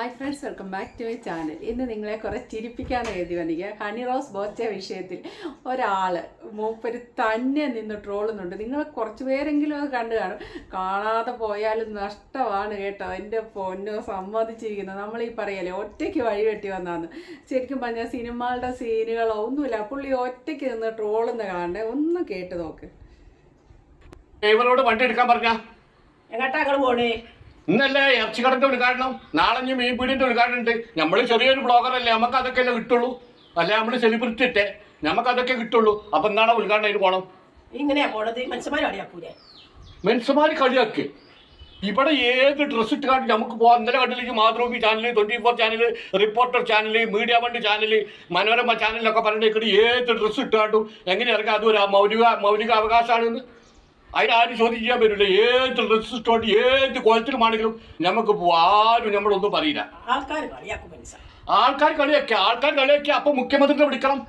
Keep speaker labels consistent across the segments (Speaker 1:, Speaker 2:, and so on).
Speaker 1: Hi friends welcome back to my channel ഇന്ന് നിങ്ങളെ കുറെ ചിരിപ്പിക്കാൻ എഴുതി വന്നിരിക്കുക ഹണി റോസ് ബോച്ച വിഷയത്തിൽ ഒരാൾ മൂപ്പര് തന്നെ നിന്ന് ട്രോളുന്നുണ്ട് നിങ്ങൾ കുറച്ച് പേരെങ്കിലും അത് കണ്ടു കാണും. കാണാതെ പോയാലും നഷ്ടമാണ് കേട്ടോ എന്റെ പൊന്നോ സമ്മതിച്ചിരിക്കുന്നത് നമ്മൾ ഈ പറയല്ലേ ഒറ്റയ്ക്ക് വഴി വെട്ടി വന്നാന്ന് ശരിക്കും പറഞ്ഞാൽ സിനിമകളുടെ സീനുകളോ ഒന്നുമില്ല. പുള്ളി ഒറ്റയ്ക്ക് നിന്ന് ട്രോളുന്ന കാണണ്ടേ? ഒന്ന് കേട്ട് നോക്ക്.
Speaker 2: ഡ്രൈവറോട് വണ്ടി എടുക്കാൻ പറഞ്ഞ?
Speaker 3: എങ്ങോട്ടാ പോണേ?
Speaker 2: ഇന്നല്ലേ ഇറച്ചിക്കടന്റെ ഉദ്ഘാടനം നാളെ ഇനി മീൻ പീടിന്റെ ഉദ്ഘാടനം ഉണ്ട്. നമ്മൾ ചെറിയൊരു ബ്ലോഗർ അല്ലേ നമുക്ക് അതൊക്കെ അല്ലേ കിട്ടുള്ളൂ? അല്ലെ നമ്മൾ സെലിബ്രിറ്റി ഇട്ടേ. നമുക്ക് അതൊക്കെ കിട്ടുള്ളൂ. അപ്പൊ എന്താണ് ഉദ്ഘാടനം അതിന് പോണം?
Speaker 3: ഇങ്ങനെയാ പോണത്?
Speaker 2: കളിയാക്കി. ഇവിടെ ഏത് ഡ്രസ് ഇട്ട് കാട്ടി നമുക്ക് പോവാം. ഇന്നലെ കണ്ടിലേക്ക് Mathrubhumi channel twenty four channel reporter channel media one channel Manorama ചാനലിലൊക്കെ പറഞ്ഞിട്ട് ഏത് ഡ്രസ് ഇട്ട് കാട്ടും? എങ്ങനെ ഇറങ്ങാം? അതൊരു ഒരു മൗലിക മൗലിക അവകാശമാണെന്ന് അതിനാരും ചോദ്യം ചെയ്യാൻ പറ്റില്ല ഏത് ഇട്ടോണ്ട് ഏത് കുളത്തിലുമാണെങ്കിലും നമുക്ക് ആരും നമ്മളൊന്നും പറയില്ല.
Speaker 3: ആൾക്കാർ കളിയാക്കും
Speaker 2: ആൾക്കാർ കളിയൊക്കെ ആൾക്കാർ കളിയൊക്കെ അപ്പൊ മുഖ്യമന്ത്രിനെ വിളിക്കണം.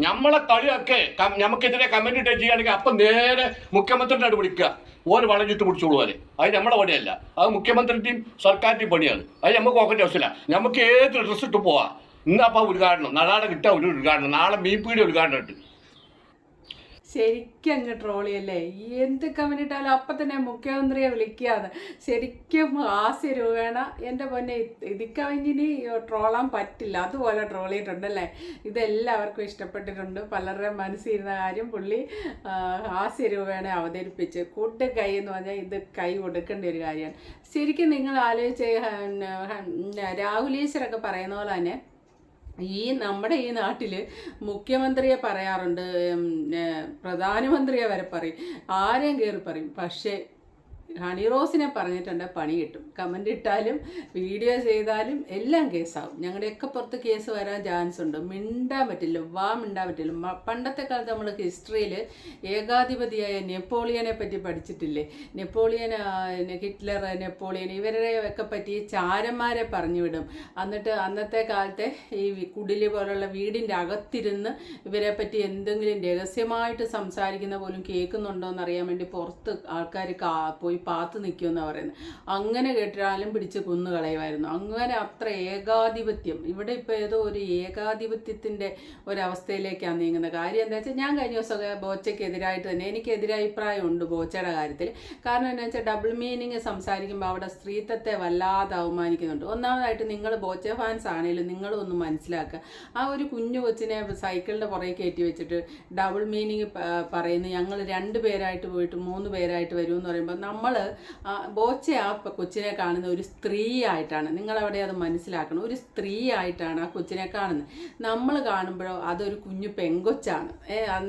Speaker 2: നമ്മളെ കളിയൊക്കെ നമുക്കെതിരെ കമന്റ് ഇട്ട് ചെയ്യുകയാണെങ്കിൽ അപ്പൊ നേരെ മുഖ്യമന്ത്രിയുടെ അടുത്ത് വിളിക്കുക. ഓര് വളഞ്ഞിട്ട് പിടിച്ചോളൂ അത് നമ്മുടെ പണിയല്ല. അത് മുഖ്യമന്ത്രിയുടെയും സർക്കാരിന്റെയും പണിയാണ്. അത് നമുക്ക് നോക്കേണ്ട ആവശ്യമില്ല. നമുക്ക് ഏത് ഡ്രസ്സ് ഇട്ട് പോവാം. ഇന്നപ്പോൾ ഉദ്ഘാടനം. നാളെ കിട്ടാ ഒരു ഉദ്ഘാടനം. നാളെ മീൻപീടി ഉദ്ഘാടനം ഉണ്ട്
Speaker 1: ശരിക്കും അങ്ങ് ട്രോളിയല്ലേ എന്ത് കമന്റ് ഇട്ടാലും അപ്പം തന്നെ മുഖ്യമന്ത്രിയെ വിളിക്കുകയാണ് ശരിക്കും ഹാസ്യ രൂപേണ എന്റെ പൊന്നെ ഇതിക്കവഞ്ഞിനി ട്രോളാൻ പറ്റില്ല. അതുപോലെ ട്രോൾ ചെയ്തിട്ടുണ്ടല്ലേ ഇതെല്ലാവർക്കും ഇഷ്ടപ്പെട്ടിട്ടുണ്ട്. പലരുടെ മനസ്സിരുന്ന കാര്യം പുള്ളി ആ, ഹാസ്യ രൂപേണ അവതരിപ്പിച്ച് കൂട്ട് കൈ എന്ന് പറഞ്ഞാൽ ഇത് കൈ കൊടുക്കേണ്ട ഒരു കാര്യമാണ്. ശരിക്കും നിങ്ങൾ ആലോചിച്ച് രാഹുൽ ഈശ്വരൊക്കെ പറയുന്ന പോലെ തന്നെ ഈ നമ്മുടെ ഈ നാട്ടിൽ മുഖ്യമന്ത്രിയെ പറയാറുണ്ട് പ്രധാനമന്ത്രിയെ വരെ പറയും ആരെയും കയറി പറയും. പക്ഷേ ഹണി റോസിനെ പറഞ്ഞിട്ടുണ്ട് പണി കിട്ടും. കമന്റ് ഇട്ടാലും വീഡിയോ ചെയ്താലും എല്ലാം കേസാവും. ഞങ്ങളുടെയൊക്കെ പുറത്ത് കേസ് വരാൻ ചാൻസ് ഉണ്ട്. മിണ്ടാൻ പറ്റില്ല. വാ മിണ്ടാൻ പറ്റില്ല. പണ്ടത്തെ കാലത്ത് നമ്മൾ ഹിസ്റ്ററിയിൽ ഏകാധിപതിയായ നെപ്പോളിയനെ പറ്റി പഠിച്ചിട്ടില്ലേ? നെപ്പോളിയൻ ഹിറ്റ്ലർ നെപ്പോളിയൻ ഇവരെ ഒക്കെ പറ്റി ചാരന്മാരെ പറഞ്ഞു വിടും. എന്നിട്ട് അന്നത്തെ കാലത്തെ ഈ കുടിൽ പോലുള്ള വീടിന്റെ അകത്തിരുന്ന് ഇവരെ പറ്റി എന്തെങ്കിലും രഹസ്യമായിട്ട് സംസാരിക്കുന്ന പോലും കേൾക്കുന്നുണ്ടോ എന്നറിയാൻ വേണ്ടി പുറത്ത് ആൾക്കാർ കാ പോയി പാത്ത് നിൽക്കുമെന്നാണ് പറയുന്നത്. അങ്ങനെ കേട്ടാലും പിടിച്ച് കുന്നു കളയുമായിരുന്നു. അങ്ങനെ അത്ര ഏകാധിപത്യം. ഇവിടെ ഇപ്പോൾ ഏതോ ഒരു ഏകാധിപത്യത്തിന്റെ ഒരവസ്ഥയിലേക്കാണ് നീങ്ങുന്നത്. കാര്യം എന്താ വെച്ചാൽ ഞാൻ കഴിഞ്ഞ ദിവസമൊക്കെ ബോച്ചയ്ക്കെതിരായിട്ട് തന്നെ എനിക്ക് എതിരഭിപ്രായമുണ്ട് ബോച്ചയുടെ കാര്യത്തിൽ കാരണം എന്താ വെച്ചാൽ ഡബിൾ മീനിങ് സംസാരിക്കുമ്പോൾ അവിടെ സ്ത്രീത്വത്തെ വല്ലാതെ അവമാനിക്കുന്നുണ്ട്. ഒന്നാമതായിട്ട് നിങ്ങൾ ബോച്ച ഫാൻസ് ആണെങ്കിലും നിങ്ങളും ഒന്ന് മനസ്സിലാക്കുക. ആ ഒരു കുഞ്ഞു കൊച്ചിനെ സൈക്കിളിന്റെ പുറകെ കയറ്റി വെച്ചിട്ട് ഡബിൾ മീനിങ് പറയുന്നു ഞങ്ങൾ രണ്ട് പേരായിട്ട് പോയിട്ട് മൂന്ന് പേരായിട്ട് വരും എന്ന് പറയുമ്പോൾ നമ്മൾ ബോച്ച ബോച്ചയാ കൊച്ചിനെ കാണുന്ന ഒരു സ്ത്രീ ആയിട്ടാണ് നിങ്ങളവിടെ അത് മനസ്സിലാക്കണം. ഒരു സ്ത്രീ ആയിട്ടാണ് ആ കൊച്ചിനെ കാണുന്നത്. നമ്മൾ കാണുമ്പോഴോ അതൊരു കുഞ്ഞു പെങ്കൊച്ചാണ്.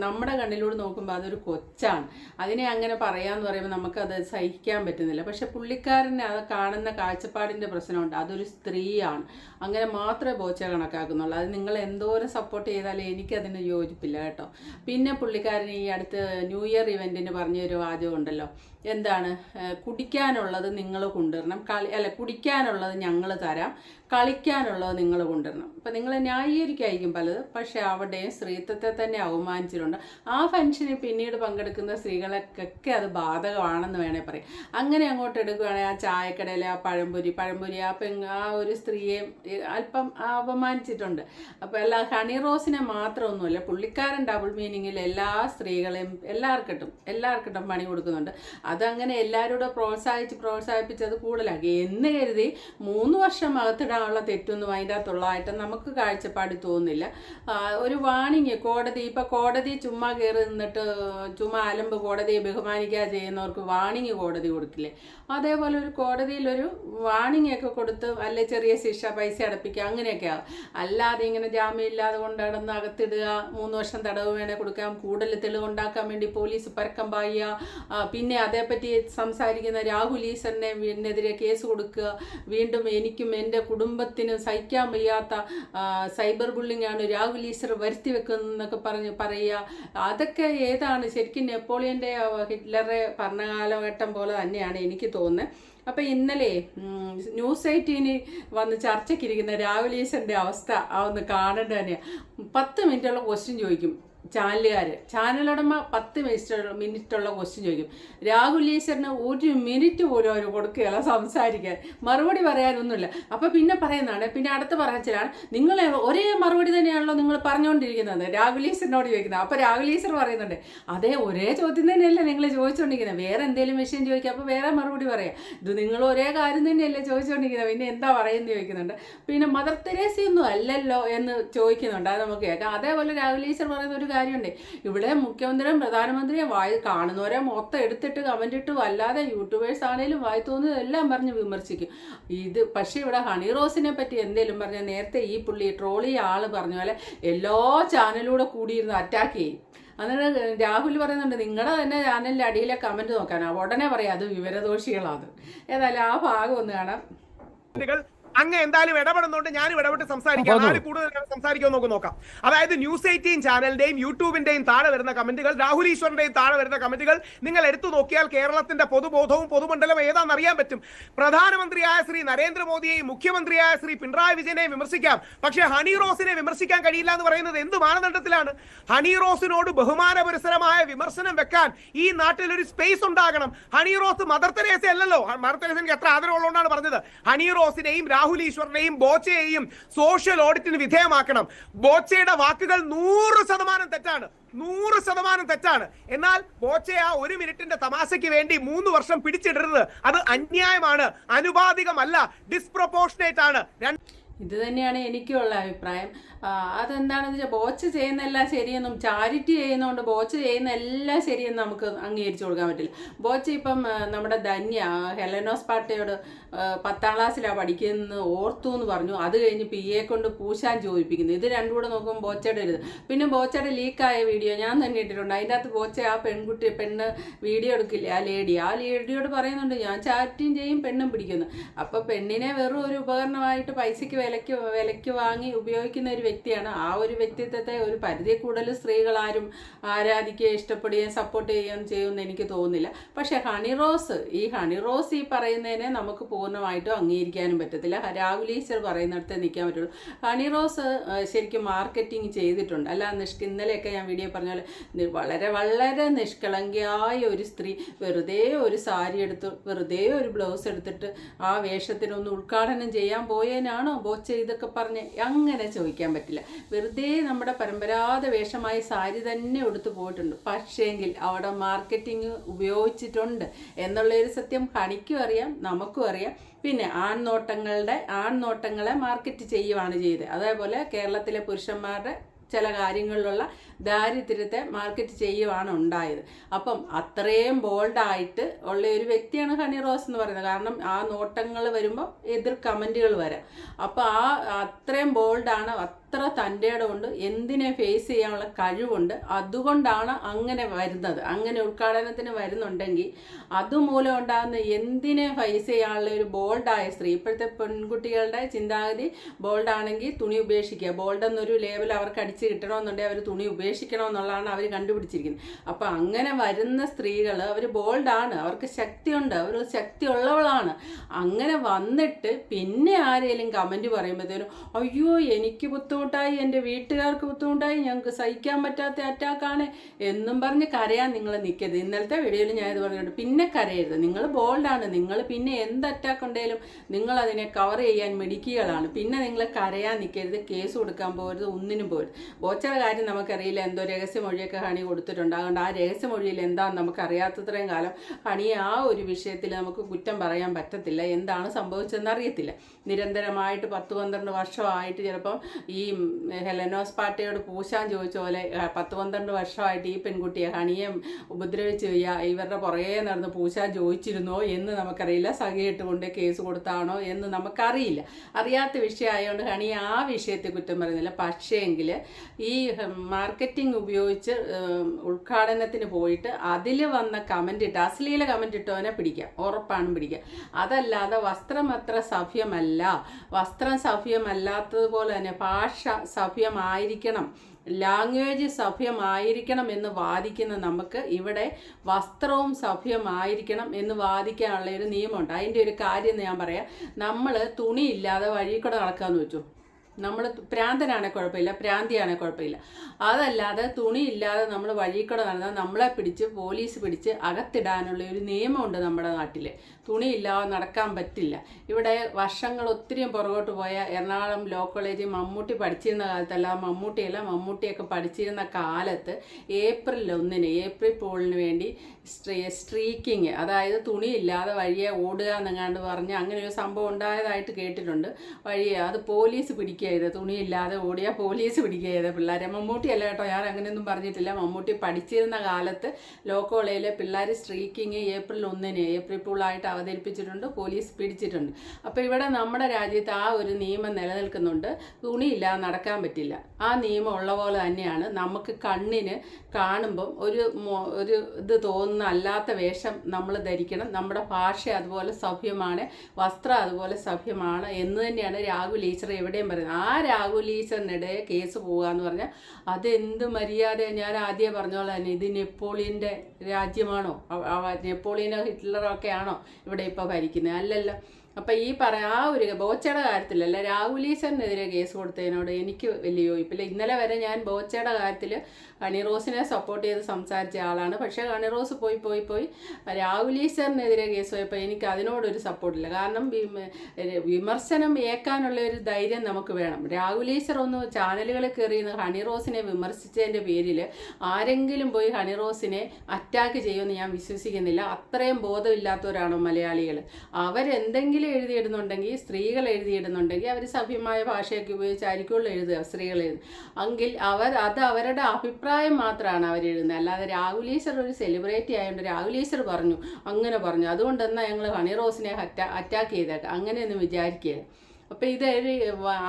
Speaker 1: നമ്മുടെ കണ്ണിലൂടെ നോക്കുമ്പോൾ അതൊരു കൊച്ചാണ്. അതിനെ അങ്ങനെ പറയാന്ന് പറയുമ്പോൾ നമുക്കത് സഹിക്കാൻ പറ്റുന്നില്ല. പക്ഷെ പുള്ളിക്കാരനെ അത് കാണുന്ന കാഴ്ചപ്പാടിന്റെ പ്രശ്നമുണ്ട്. അതൊരു സ്ത്രീയാണ്. അങ്ങനെ മാത്രമേ ബോച്ച കണക്കാക്കുന്നുള്ളൂ. അത് നിങ്ങൾ എന്തോരം സപ്പോർട്ട് ചെയ്താലും എനിക്കതിന് യോജിപ്പില്ല കേട്ടോ. പിന്നെ പുള്ളിക്കാരൻ ഈ അടുത്ത് ന്യൂ ഇയർ ഇവന്റിന് പറഞ്ഞൊരു വാചകം ഉണ്ടല്ലോ. എന്താണ്? കുടിക്കാനുള്ളത് നിങ്ങൾ കൊണ്ടുവരണം. കളി അല്ല കുടിക്കാനുള്ളത് ഞങ്ങൾ തരാം. കളിക്കാനുള്ളത് നിങ്ങൾ കൊണ്ടുവരണം. ഇപ്പം നിങ്ങൾ ന്യായീകരിക്കായിരിക്കും പലത്. പക്ഷേ അവിടെയും സ്ത്രീത്വത്തെ തന്നെ അവമാനിച്ചിട്ടുണ്ട്. ആ ഫംഗ്ഷനിൽ പിന്നീട് പങ്കെടുക്കുന്ന സ്ത്രീകളൊക്കെ അത് ബാധകമാണെന്ന് വേണേൽ പറയും. അങ്ങനെ അങ്ങോട്ട് എടുക്കുകയാണെങ്കിൽ ആ ചായക്കടയിലെ ആ പഴംപൊരി പഴംപൊരി ആ പെങ് ആ ഒരു സ്ത്രീയെ അല്പം അപമാനിച്ചിട്ടുണ്ട് അപ്പോൾ എല്ലാ ഹണി റോസിനെ മാത്രമൊന്നുമല്ല പുള്ളിക്കാരൻ ഡബിൾ മീനിങ്ങിൽ എല്ലാ സ്ത്രീകളെയും എല്ലാവർക്കിട്ടും എല്ലാവർക്കിട്ടും പണി കൊടുക്കുന്നുണ്ട്. അതങ്ങനെ എല്ലാവരോടും പ്രോത്സാഹിച്ച് പ്രോത്സാഹിപ്പിച്ചത് കൂടുതലാക്കി. എന്ന് കരുതി മൂന്ന് വർഷം അകത്തിടാനുള്ള തെറ്റൊന്നും അതിന്റെ അകത്തുള്ളതായിട്ട് നമുക്ക് കാഴ്ചപ്പാട് തോന്നുന്നില്ല തോന്നില്ല ഒരു വാണിങ് കോടതി ഇപ്പം കോടതി ചുമ്മാ കയറി നിന്നിട്ട് ചുമ്മാ അലമ്പ് കോടതിയെ ബഹുമാനിക്കുക ചെയ്യുന്നവർക്ക് വാണിങ് കോടതി കൊടുക്കില്ലേ? അതേപോലെ ഒരു കോടതിയിലൊരു വാണിംഗ് ഒക്കെ കൊടുത്ത് അല്ലെ ചെറിയ ശിക്ഷ പൈസ അടപ്പിക്കുക അങ്ങനെയൊക്കെ ആവും. അല്ലാതെ ഇങ്ങനെ ജാമ്യം ഇല്ലാതെ കൊണ്ട് നടന്ന് അകത്തിടുക മൂന്ന് വർഷം തടവ് വേണേൽ കൊടുക്കാം കൂടുതൽ തെളിവുണ്ടാക്കാൻ വേണ്ടി പോലീസ് പരക്കം പായുക പിന്നെ അതേപ്പറ്റി സംസാരിക്കുന്ന രാഹുൽ ഈശ്വരനെ എതിരെ കേസ് കൊടുക്കുക വീണ്ടും എനിക്കും എന്റെ കുടുംബത്തിനും സഹിക്കാൻ വയ്യാത്ത സൈബർ ബുള്ളിംഗ് ആണ് രാഹുൽ ഈശ്വർ വരുത്തി വെക്കുന്നതെന്നൊക്കെ പറഞ്ഞ് പറയുക. അതൊക്കെ ഏതാണ്? ശരിക്കും നെപ്പോളിയന്റെ ഹിറ്റ്ലറെ ഭരണകാലഘട്ടം പോലെ തന്നെയാണ് എനിക്ക് തോന്നുന്നത്. അപ്പോൾ ഇന്നലെ ന്യൂസ് എയ്റ്റീന് വന്ന് ചർച്ചയ്ക്കിരിക്കുന്ന രാഹുൽ ഈശ്വറിന്റെ അവസ്ഥ ഒന്ന് കാണേണ്ട തന്നെയാണ് പത്ത് മിനിറ്റുള്ള ക്വസ്റ്റ്യൻ ചോദിക്കും. ചാനലുകാർ ചാനലുടമ പത്ത് മിനിറ്റ് മിനിറ്റുള്ള ക്വസ്റ്റ്യൻ ചോദിക്കും. രാഹുൽ ഈശ്വറിന് ഒരു മിനിറ്റ് പോലും അവർ കൊടുക്കുകയില്ല സംസാരിക്കാൻ. മറുപടി പറയാനൊന്നുമില്ല. അപ്പോൾ പിന്നെ പറയുന്നതാണ്. പിന്നെ അടുത്ത പറച്ചിലാണ് നിങ്ങൾ ഒരേ മറുപടി തന്നെയാണല്ലോ നിങ്ങൾ പറഞ്ഞുകൊണ്ടിരിക്കുന്നത്. രാഹുൽ ഈശ്വറിനോട് ചോദിക്കുന്നത്. അപ്പോൾ രാഹുൽ ഈശ്വർ പറയുന്നുണ്ട് അതേ ഒരേ ചോദ്യം തന്നെയല്ലേ നിങ്ങൾ ചോദിച്ചുകൊണ്ടിരിക്കുന്നത് വേറെ എന്തെങ്കിലും വിഷയം ചോദിക്കുക അപ്പോൾ വേറെ മറുപടി പറയാം. ഇത് നിങ്ങൾ ഒരേ കാര്യം തന്നെയല്ലേ ചോദിച്ചുകൊണ്ടിരിക്കുന്നത് പിന്നെ എന്താ പറയുന്നത് ചോദിക്കുന്നുണ്ട്. പിന്നെ മദർ തെരേസയൊന്നും അല്ലല്ലോ എന്ന് ചോദിക്കുന്നുണ്ട്. അത് നമുക്ക് കേൾക്കാം. അതേപോലെ രാഹുൽ ഈശ്വർ പറയുന്ന ഒരു കാര്യമുണ്ട്. ഇവിടെ മുഖ്യമന്ത്രിയും പ്രധാനമന്ത്രിയും വായി കാണുന്നവരെ മൊത്തം എടുത്തിട്ട് കമന്റ് ഇട്ടു അല്ലാതെ യൂട്യൂബേഴ്സ് ആണെങ്കിലും വായി തോന്നുന്നത് എല്ലാം പറഞ്ഞ് വിമർശിക്കും. ഇത് പക്ഷേ ഇവിടെ ഹണി റോസിനെ പറ്റി എന്തേലും പറഞ്ഞാൽ നേരത്തെ ഈ പുള്ളി ട്രോളി ആൾ പറഞ്ഞ പോലെ എല്ലാ ചാനലിലൂടെ കൂടിയിരുന്ന് അറ്റാക്ക് ചെയ്യും. അന്നേരം രാഹുൽ പറയുന്നുണ്ട് നിങ്ങളുടെ തന്നെ ചാനലിന്റെ അടിയിലെ കമന്റ് നോക്കാനാണ് ഉടനെ പറയാം അത് വിവരദോഷികളാണ്. ഏതായാലും ആ ഭാഗം ഒന്ന് കാണാം.
Speaker 4: അങ്ങ് എന്തായാലും ഇടപെടുന്നുണ്ട്. ഞാൻ ഇടപെട്ട് സംസാരിക്കാം. ആര് കൂടുതൽ സംസാരിക്കാൻ നോക്ക് നോക്കാം. അതായത് ന്യൂസ് എയ്റ്റീൻ ചാനലിന്റെയും യൂട്യൂബിന്റെയും താഴെ വരുന്ന കമന്റുകൾ രാഹുൽ ഈശ്വറിന്റെയും താഴെ വരുന്ന കമന്റുകൾ നിങ്ങൾ എടുത്തു നോക്കിയാൽ കേരളത്തിന്റെ പൊതുബോധവും പൊതുമണ്ഡലവും ഏതാണെന്ന് അറിയാൻ പറ്റും. പ്രധാനമന്ത്രിയായ ശ്രീ നരേന്ദ്രമോദിയെയും മുഖ്യമന്ത്രിയായ ശ്രീ പിണറായി വിജയനെയും വിമർശിക്കാം. പക്ഷേ ഹണി റോസിനെ വിമർശിക്കാൻ കഴിയില്ല എന്ന് പറയുന്നത് എന്ത് മാനദണ്ഡത്തിലാണ്? ഹണി റോസിനോട് ബഹുമാനപുരസരമായ വിമർശനം വെക്കാൻ ഈ നാട്ടിൽ ഒരു സ്പേസ് ഉണ്ടാകണം. ഹണി റോസ് മദർ തെരേസ അല്ലല്ലോ മദർ തെരേസ എനിക്ക് എത്ര ആദരവുള്ളതുകൊണ്ടാണ് പറഞ്ഞത്. ഹണി റോസിനെയും രാഹുൽ ഈശ്വറിനെയും ബോച്ചയെയും സോഷ്യൽ ഓഡിറ്റിന് വിധേയമാക്കണം. ബോച്ചയുടെ വാക്കുകൾ നൂറ് ശതമാനം തെറ്റാണ്. നൂറ് ശതമാനം തെറ്റാണ്. എന്നാൽ ബോച്ചെ ആ ഒരു മിനിറ്റിന്റെ തമാശയ്ക്ക് വേണ്ടി മൂന്ന് വർഷം പിടിച്ചിടരുത്. അത് അന്യായമാണ്. അനുപാതികമല്ല ഡിസ്പ്രപ്പോർഷനേറ്റ് ആണ്.
Speaker 1: ഇത് തന്നെയാണ് എനിക്കുള്ള അഭിപ്രായം. അതെന്താണെന്ന് വെച്ചാൽ ബോച്ച് ചെയ്യുന്ന എല്ലാം ശരിയെന്നും ചാരിറ്റി ചെയ്യുന്നതുകൊണ്ട് ബോച്ച് ചെയ്യുന്ന എല്ലാം ശരിയെന്ന് നമുക്ക് അംഗീകരിച്ചു കൊടുക്കാൻ പറ്റില്ല. ബോച്ച് ഇപ്പം നമ്മുടെ ധന്യ ഹെലനോസ് പാട്ടയോട് പത്താം ക്ലാസ്സിലാണ് പഠിക്കുന്നത് ഓർത്തു എന്ന് പറഞ്ഞു. അത് കഴിഞ്ഞ് പി എ കൊണ്ട് പൂശാൻ ചോദിപ്പിക്കുന്നു. ഇത് രണ്ടും കൂടെ നോക്കുമ്പോൾ ബോച്ചയുടെ ഒരു പിന്നെ ബോച്ചയുടെ ലീക്കായ വീഡിയോ ഞാൻ തന്നെ ഇട്ടിട്ടുണ്ട്. അതിന്റെ അകത്ത് ബോച്ച ആ പെൺകുട്ടി പെണ്ണ് വീഡിയോ എടുക്കില്ല? ആ ലേഡി ആ ലേഡിയോട് പറയുന്നുണ്ട് ഞാൻ ചാറ്റും ചെയ്യും പെണ്ണും പിടിക്കുന്നു. അപ്പോൾ പെണ്ണിനെ വെറും ഒരു ഉപകരണമായിട്ട് പൈസയ്ക്ക് വിലയ്ക്ക് വിലയ്ക്ക് വാങ്ങി ഉപയോഗിക്കുന്ന ഒരു വ്യക്തിയാണ്. ആ ഒരു വ്യക്തിത്വത്തെ ഒരു പരിധി കൂടുതൽ സ്ത്രീകൾ ആരും ആരാധിക്കുകയും ഇഷ്ടപ്പെടുകയും സപ്പോർട്ട് ചെയ്യുകയും ചെയ്യുമെന്ന് എനിക്ക് തോന്നുന്നില്ല. പക്ഷേ ഹണി റോസ് ഈ ഹണി റോസ് ഈ പറയുന്നതിനെ നമുക്ക് പൂർണമായിട്ടും അംഗീകരിക്കാനും പറ്റത്തില്ല. രാഹുൽ ഈശ്വർ പറയുന്നിടത്ത് നിൽക്കാൻ പറ്റുള്ളൂ. ഹണി റോസ് ശരിക്കും മാർക്കറ്റിംഗ് ചെയ്തിട്ടുണ്ട്. അല്ല നിഷ്ക ഇന്നലെയൊക്കെ ഞാൻ വീഡിയോ പറഞ്ഞ പോലെ വളരെ വളരെ നിഷ്കളങ്കയായ ഒരു സ്ത്രീ വെറുതെ ഒരു സാരി എടുത്ത് വെറുതെ ഒരു ബ്ലൗസ് എടുത്തിട്ട് ആ വേഷത്തിനൊന്ന് ഉദ്ഘാടനം ചെയ്യാൻ പോയതിനാണോ ബോച്ച ഇതൊക്കെ പറഞ്ഞ് അങ്ങനെ ചോദിക്കാൻ പറ്റില്ല. വെറുതെ നമ്മുടെ പരമ്പരാഗത വേഷമായ സാരി തന്നെ എടുത്തു പോയിട്ടുണ്ട്. പക്ഷേങ്കിൽ അവിടെ മാർക്കറ്റിംഗ് ഉപയോഗിച്ചിട്ടുണ്ട് എന്നുള്ളൊരു സത്യം ഹണിക്കും അറിയാം നമുക്കും അറിയാം. പിന്നെ ആൺനോട്ടങ്ങളുടെ ആൺനോട്ടങ്ങളെ മാർക്കറ്റ് ചെയ്യുവാണ് ചെയ്തത്. അതേപോലെ കേരളത്തിലെ പുരുഷന്മാരുടെ ചില കാര്യങ്ങളിലുള്ള ദാരിദ്ര്യത്തെ മാർക്കറ്റ് ചെയ്യുവാണ് ഉണ്ടായത്. അപ്പം അത്രയും ബോൾഡായിട്ട് ഉള്ള ഒരു വ്യക്തിയാണ് ഹണി റോസ് എന്ന് പറയുന്നത്. കാരണം ആ നോട്ടങ്ങൾ വരുമ്പോൾ എതിർ കമന്റുകൾ വരാം. അപ്പോൾ ആ അത്രയും ബോൾഡാണ് അത്ര തന്റെ കൊണ്ട് എന്തിനെ ഫേസ് ചെയ്യാനുള്ള കഴിവുണ്ട്. അതുകൊണ്ടാണ് അങ്ങനെ വരുന്നത്. അങ്ങനെ ഉദ്ഘാടനത്തിന് വരുന്നുണ്ടെങ്കിൽ അതുമൂലം ഉണ്ടാകുന്ന എന്തിനെ ഫേസ് ചെയ്യാനുള്ള ഒരു ബോൾഡായ സ്ത്രീ ഇപ്പോഴത്തെ പെൺകുട്ടികളുടെ ചിന്താഗതി ബോൾഡാണെങ്കിൽ തുണി ഉപേക്ഷിക്കുക. ബോൾഡ് എന്നൊരു ലേബൽ അവർക്ക് അടിച്ച് കിട്ടണമെന്നുണ്ടെങ്കിൽ അവർ തുണി ഉപേക്ഷിക്കണമെന്നുള്ളതാണ് അവർ കണ്ടുപിടിച്ചിരിക്കുന്നത്. അപ്പോൾ അങ്ങനെ വരുന്ന സ്ത്രീകൾ അവർ ബോൾഡാണ്. അവർക്ക് ശക്തിയുണ്ട്. അവർ ശക്തി ഉള്ളവളാണ് അങ്ങനെ വന്നിട്ട് പിന്നെ ആരെങ്കിലും കമന്റ് പറയുമ്പോഴത്തേനും അയ്യോ എനിക്ക് ബുദ്ധിമുട്ടായി. എന്റെ വീട്ടുകാർക്ക് ബുദ്ധിമുട്ടായി. ഞങ്ങൾക്ക് സഹിക്കാൻ പറ്റാത്ത അറ്റാക്കാണ്. എന്നും പറഞ്ഞ് കരയാൻ നിങ്ങൾ നിൽക്കരുത് ഇന്നലത്തെ വീഡിയോയിൽ ഞാൻ ഇത് പറഞ്ഞിട്ടുണ്ട്. പിന്നെ കരയരുത്. നിങ്ങൾ ബോൾഡാണ്. നിങ്ങൾ പിന്നെ എന്ത് അറ്റാക്ക് ഉണ്ടെങ്കിലും നിങ്ങൾ അതിനെ കവർ ചെയ്യാൻ മെഡിക്കുകളാണ് പിന്നെ നിങ്ങൾ കരയാൻ നിൽക്കരുത് കേസ് കൊടുക്കാൻ പോകരുത്. ഒന്നിനും പോരുത് ബോച്ചറ കാര്യം നമുക്കറിയില്ല. എന്തോ രഹസ്യമൊഴിയൊക്കെ ഹണി കൊടുത്തിട്ടുണ്ട്. അതുകൊണ്ട് ആ രഹസ്യമൊഴിയിൽ എന്താണെന്ന് നമുക്ക് അറിയാത്തത്രയും കാലം ഹണിയെ ആ ഒരു വിഷയത്തിൽ നമുക്ക് കുറ്റം പറയാൻ പറ്റത്തില്ല. എന്താണ് സംഭവിച്ചതെന്ന് അറിയത്തില്ല. നിരന്തരമായിട്ട് പത്ത് പന്ത്രണ്ട് വർഷമായിട്ട് ചിലപ്പം ഈ ഹെലനോസ് പാട്ടയോട് പൂശാൻ ചോദിച്ച പോലെ പത്ത് പന്ത്രണ്ട് വർഷമായിട്ട് ഈ പെൺകുട്ടിയെ ഹണിയെ ഉപദ്രവിച്ച് ഇവരുടെ പുറകെ നടന്ന് പൂശാൻ ചോദിച്ചിരുന്നോ എന്ന് നമുക്കറിയില്ല. സഖിയിട്ട് കൊണ്ട് കേസ് കൊടുത്താണോ എന്ന് നമുക്കറിയില്ല. അറിയാത്ത വിഷയമായതുകൊണ്ട് ഹണി ആ വിഷയത്തെ കുറ്റം പറയുന്നില്ല. പക്ഷേങ്കിൽ ഈ മാർക്കറ്റിംഗ് ഉപയോഗിച്ച് ഉദ്ഘാടനത്തിന് പോയിട്ട് അതിൽ വന്ന കമന്റ് ഇട്ട് അശ്ലീല കമന്റ് ഇട്ടവനെ പിടിക്കാം. ഉറപ്പാണ് പിടിക്കുക അതല്ലാതെ വസ്ത്രം അത്ര സഭ്യമല്ല. വസ്ത്രം സഭ്യമല്ലാത്തതുപോലെ തന്നെ ഭാഷ സഭ്യമായിരിക്കണം. ലാംഗ്വേജ് സഭ്യമായിരിക്കണം എന്ന് വാദിക്കുന്ന നമുക്ക് ഇവിടെ വസ്ത്രവും സഭ്യമായിരിക്കണം എന്ന് വാദിക്കാനുള്ള ഒരു നിയമമുണ്ട്. അതിന്റെ ഒരു കാര്യം ഞാൻ പറയാം. നമ്മൾ തുണിയില്ലാതെ വഴി കൂടെ നടക്കാമെന്ന് വെച്ചു? നമ്മൾ പ്രാന്തനാണെ കുഴപ്പമില്ല പ്രാന്തിയാണെ കുഴപ്പമില്ല. അതല്ലാതെ തുണിയില്ലാതെ നമ്മൾ വഴിക്കൂടെ കൂടെ നടന്നാൽ നമ്മളെ പിടിച്ച് പോലീസ് പിടിച്ച് അകത്തിടാനുള്ള ഒരു നിയമമുണ്ട് നമ്മുടെ നാട്ടിൽ തുണിയില്ലാതെ നടക്കാൻ പറ്റില്ല. ഇവിടെ വർഷങ്ങൾ ഒത്തിരി പുറകോട്ട് പോയ എറണാകുളം ലോ കോളേജിൽ മമ്മൂട്ടി പഠിച്ചിരുന്ന കാലത്തല്ല മമ്മൂട്ടിയല്ല മമ്മൂട്ടിയൊക്കെ പഠിച്ചിരുന്ന കാലത്ത് ഏപ്രിൽ ഒന്നിന് ഏപ്രിൽ പോളിന് വേണ്ടി സ്ട്രീ സ്ട്രീക്കിങ് അതായത് തുണിയില്ലാതെ വഴിയെ ഓടുക എന്നെങ്ങാണ്ട് പറഞ്ഞ് അങ്ങനെ ഒരു സംഭവം ഉണ്ടായതായിട്ട് കേട്ടിട്ടുണ്ട്. വഴിയെ അത് പോലീസ് പിടിക്കുക ചെയ്ത് തുണിയില്ലാതെ ഓടിയ പോലീസ് പിടിക്കുക ചെയ്ത പിള്ളേരെ. മമ്മൂട്ടിയല്ല കേട്ടോ ഞാൻ അങ്ങനെയൊന്നും പറഞ്ഞിട്ടില്ല. മമ്മൂട്ടി പഠിച്ചിരുന്ന കാലത്ത് ലോ കോളേജിലെ പിള്ളേർ സ്ട്രീക്കിങ് ഏപ്രിൽ ഒന്നിന് ഏപ്രിൽ പൂളായിട്ട് അവതരിപ്പിച്ചിട്ടുണ്ട് പോലീസ് പിടിച്ചിട്ടുണ്ട്. അപ്പോൾ ഇവിടെ നമ്മുടെ രാജ്യത്ത് ആ ഒരു നിയമം നിലനിൽക്കുന്നുണ്ട്. തുണിയില്ലാതെ നടക്കാൻ പറ്റില്ല. ആ നിയമം ഉള്ള പോലെ തന്നെയാണ് നമുക്ക് കണ്ണിന് കാണുമ്പം ഒരു ഒരു ഇത് തോന്നുന്ന അല്ലാത്ത വേഷം നമ്മൾ ധരിക്കണം. നമ്മുടെ ഭാഷ അതുപോലെ സഭ്യമാണ് വസ്ത്രം അതുപോലെ സഭ്യമാണ് എന്ന് തന്നെയാണ് രാഹുൽ ഈശ്വർ എവിടെയും പറയുന്നത്. ആ രാഹുൽ ഈശ്വറിനിടെ കേസ് പോകാന്ന് പറഞ്ഞാൽ അതെന്ത് മര്യാദ ഞാൻ ആദ്യം തന്നെ. ഇത് നെപ്പോളിയന്റെ രാജ്യമാണോ? നെപ്പോളിയനോ ഹിറ്റ്ലറോ ഒക്കെ ആണോ ഇവിടെ ഇപ്പോൾ ഭരിക്കുന്നത് അല്ലല്ലോ. അപ്പം ഈ പറ ആ ഒരു ബോച്ചയുടെ കാര്യത്തിലല്ല രാഹുലീശ്വറിനെതിരെ കേസ് കൊടുത്തതിനോട് എനിക്ക് വലിയ യോജിപ്പില്ല. ഇന്നലെ വരെ ഞാൻ ബോച്ചയുടെ കാര്യത്തിൽ കണിറോസിനെ സപ്പോർട്ട് ചെയ്ത് സംസാരിച്ച ആളാണ്. പക്ഷെ ഹണിറോസ് പോയി പോയി പോയി രാഹുലീശ്വറിനെതിരെ കേസ് പോയപ്പോൾ എനിക്ക് അതിനോടൊരു സപ്പോർട്ടില്ല കാരണം വിമർശനം ഏക്കാനുള്ള ഒരു ധൈര്യം നമുക്ക് വേണം. രാഹുലീശ്വർ ഒന്ന് ചാനലുകളിൽ കയറി ഹണിറോസിനെ വിമർശിച്ചതിന്റെ പേരിൽ ആരെങ്കിലും പോയി ഹണിറോസിനെ അറ്റാക്ക് ചെയ്യുമെന്ന് ഞാൻ വിശ്വസിക്കുന്നില്ല. അത്രയും ബോധമില്ലാത്തവരാണോ മലയാളികൾ അവരെന്തെങ്കിലും എഴുതിയിടുന്നുണ്ടെങ്കിൽ സ്ത്രീകൾ എഴുതിയിടുന്നുണ്ടെങ്കിൽ അവർ സഭ്യമായ ഭാഷയൊക്കെ ഉപയോഗിച്ചായിരിക്കുമല്ലോ എഴുതുക സ്ത്രീകൾ എഴുതുക എങ്കിൽ അവർ അത് അവരുടെ അഭിപ്രായം മാത്രമാണ് അവർ എഴുതുന്നത്. അല്ലാതെ രാഹുൽ ഈശ്വർ ഒരു സെലിബ്രിറ്റി ആയതുകൊണ്ട് രാഹുൽ ഈശ്വർ പറഞ്ഞു അങ്ങനെ പറഞ്ഞു. അതുകൊണ്ടെന്നാൽ ഞങ്ങൾ ഹണി റോസിനെ അറ്റാ അറ്റാക്ക് ചെയ്തേക്കാം. അങ്ങനെയൊന്നും വിചാരിക്കുക അപ്പോൾ ഇത്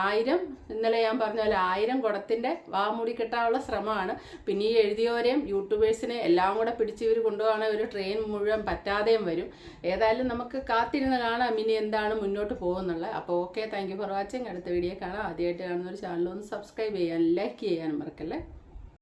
Speaker 1: ആയിരം. ഇന്നലെ ഞാൻ പറഞ്ഞ പോലെ ആയിരം കുടത്തിന്റെ വാമുടി കെട്ടാനുള്ള ശ്രമമാണ്. പിന്നെ ഈ എഴുതിയവരെയും യൂട്യൂബേഴ്സിനെ എല്ലാം കൂടെ പിടിച്ച് ഇവർ കൊണ്ടുപോകണ ഒരു ട്രെയിൻ മുഴുവൻ പറ്റാതെയും വരും. ഏതായാലും നമുക്ക് കാത്തിരുന്ന് കാണാം ഇനി എന്താണ് മുന്നോട്ട് പോകുന്നുള്ളത്. അപ്പോൾ ഓക്കെ താങ്ക് ഫോർ വാച്ചിങ്. അടുത്ത വീഡിയോ കാണാം. ആദ്യമായിട്ട് കാണുന്ന ഒരു ചാനൽ ഒന്ന് സബ്സ്ക്രൈബ് ചെയ്യാൻ ലൈക്ക് ചെയ്യാനും മറക്കല്ലേ?